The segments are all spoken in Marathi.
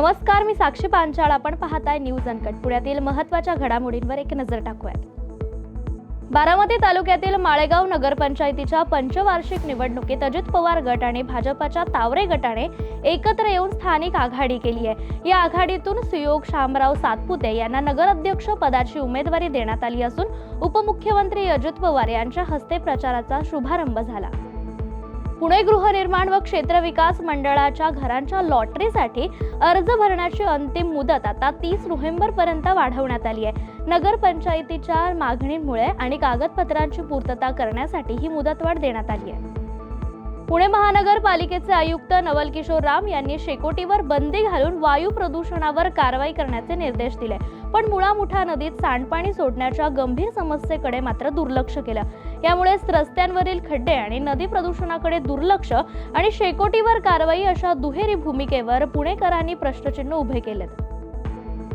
नमस्कार मी साक्षी पांचाळ. आपण पाहताय न्यूज अनकट. पुण्यातील महत्त्वाच्या घडामोडींवर एक नजर टाकूयात. बारामती तालुक्यातील माळेगाव नगरपंचायतीच्या पंचवार्षिक निवडणुकीत अजित पवार गट आणि भाजपाच्या तावरे गटाने एकत्र येऊन स्थानिक आघाडी केली आहे. या आघाडीतून सुयोग शामराव सातपुते यांना नगराध्यक्ष पदाची उमेदवारी देण्यात आली असून उपमुख्यमंत्री अजित पवार यांच्या हस्ते प्रचाराचा शुभारंभ झाला. पुणे गृहनिर्माण व क्षेत्र विकास मंडळाच्या घरांच्या लॉटरीसाठी अर्ज भरण्याची अंतिम मुदत आता तीस नोव्हेंबर पर्यंत वाढवण्यात आली आहे. नगरपंचायतीच्या मागणीमुळे आणि कागदपत्रांची पूर्तता करण्यासाठी ही मुदतवाढ देण्यात आली आहे. पुणे महानगरपालिकेचे आयुक्त नवल किशोर राम यांनी शेकोटीवर बंदी घालून वायू प्रदूषणावर कारवाई करण्याचे निर्देश दिले. पण मुळामुठा नदीत सांडपाणी सोडण्याच्या गंभीर समस्येकडे मात्र दुर्लक्ष केलं. यामुळेच रस्त्यांवरील खड्डे आणि नदी प्रदूषणाकडे दुर्लक्ष आणि शेकोटीवर कारवाई अशा दुहेरी भूमिकेवर पुणेकरांनी प्रश्नचिन्ह उभे केलेत.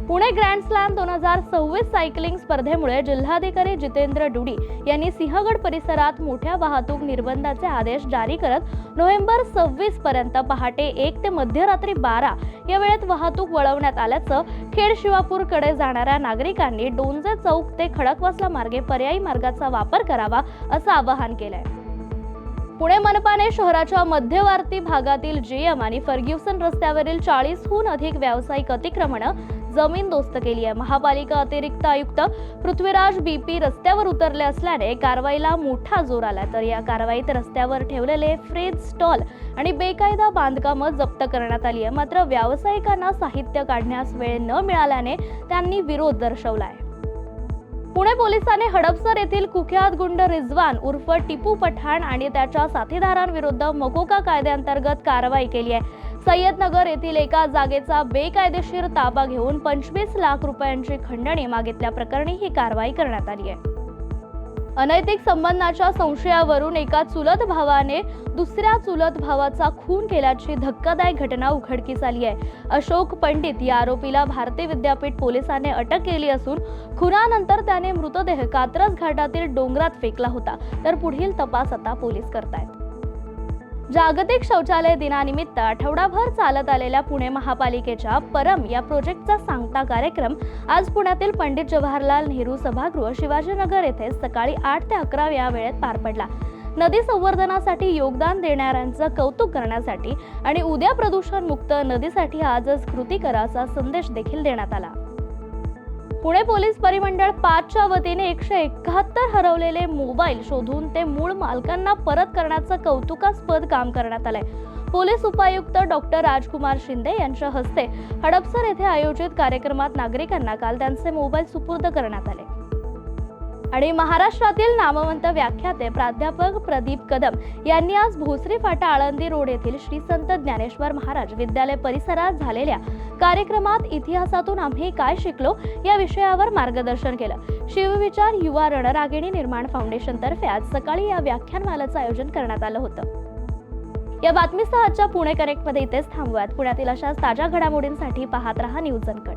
पुणे ग्रँड स्लॅम दोन हजार सव्वीस सायकलिंग स्पर्धेमुळे जिल्हाधिकारी जितेंद्र डुडी यांनी सिंहगड परिसरात मोठ्या वाहतूक निर्बंधाचे आदेश जारी करत नोव्हेंबर सव्वीस पर्यंत पहाटे एक ते मध्यरात्री बारा या वेळेत वाहतूक वळवण्यात आल्याचं खेड शिवापूरकडे जाणाऱ्या नागरिकांनी डोंजे चौक ते खडकवासला मार्गे पर्यायी मार्गाचा वापर करावा असं आवाहन केलंय. पुणे मनपाने शहराच्या मध्यवर्ती भागातील जीएम आणि फर्ग्युसन रस्त्यावरील चाळीसहून अधिक व्यावसायिक अतिक्रमणं जमीन दोस्त केली आहे. महापालिका अतिरिक्त आयुक्त पृथ्वीराज बी पी रस्त्यावर उतरले असल्याने कारवाईला मोठा जोर आला तर या कारवाईत रस्त्यावर ठेवलेले फ्रेज स्टॉल आणि बेकायदा बांधकामं जप्त करण्यात आली आहे. मात्र व्यावसायिकांना साहित्य काढण्यास वेळ न मिळाल्याने त्यांनी विरोध दर्शवला आहे पुणे पोलिसांनी हडपसर येथील कुख्यात गुंड रिझवान उर्फ टिपू पठाण आणि त्याच्या साथीदारांविरुद्ध मकोका कायद्याअंतर्गत कारवाई केली आहे. सय्यदनगर येथील एका जागेचा बेकायदेशीर ताबा घेऊन पंचवीस लाख रुपयांची खंडणी मागितल्या प्रकरणी ही कारवाई करण्यात आली आहे. अनैतिक संबंधाच्या संशयावरून एका चुलत भावाने दुसऱ्या चुलत भावाचा खून केल्याची धक्कादायक घटना उघडकीस आली आहे. अशोक पंडित या आरोपीला भारतीय विद्यापीठ पोलिसांनी अटक केली असून खुनानंतर त्याने मृतदेह कात्रज घाटातील डोंगरात फेकला होता. तर पुढील तपास आता पोलीस करतायत. जागतिक शौचालय दिनानिमित्त आठवडाभर चालत आलेल्या पुणे महापालिकेच्या परम या प्रोजेक्टचा सांगता कार्यक्रम आज पुण्यातील पंडित जवाहरलाल नेहरू सभागृह शिवाजीनगर येथे सकाळी आठ ते अकरा या वेळेत पार पडला. नदी संवर्धनासाठी योगदान देणाऱ्यांचं कौतुक करण्यासाठी आणि उद्या प्रदूषण मुक्त नदीसाठी आजच कृती करा असा संदेश देखील देण्यात आला. पुणे पोलीस परिमंडळ पाचच्या वतीने एकशे एकाहत्तर हरवलेले मोबाईल शोधून ते मूळ मालकांना परत करण्याचं कौतुकास्पद काम करण्यात आलंय. पोलीस उपायुक्त डॉक्टर राजकुमार शिंदे यांच्या हस्ते हडपसर येथे आयोजित कार्यक्रमात नागरिकांना काल त्यांचे मोबाईल सुपूर्द करण्यात आले. आणि महाराष्ट्रातील नामवंत व्याख्याते प्राध्यापक प्रदीप कदम यांनी आज भोसरी फाटा आळंदी रोड येथील श्री संत ज्ञानेश्वर महाराज विद्यालय परिसरात झालेल्या कार्यक्रमात इतिहासातून आम्ही काय शिकलो या विषयावर मार्गदर्शन केलं. शिवविचार युवा रणरागिणी निर्माण फाउंडेशन तर्फे आज सकाळी या व्याख्यानमालाचं आयोजन करण्यात आलं होतं. या बातमीसह आजच्या पुणे कनेक्टमध्ये इथेच थांबूयात. पुण्यातील अशाच ताज्या घडामोडींसाठी पाहत रहा न्यूज अनकट.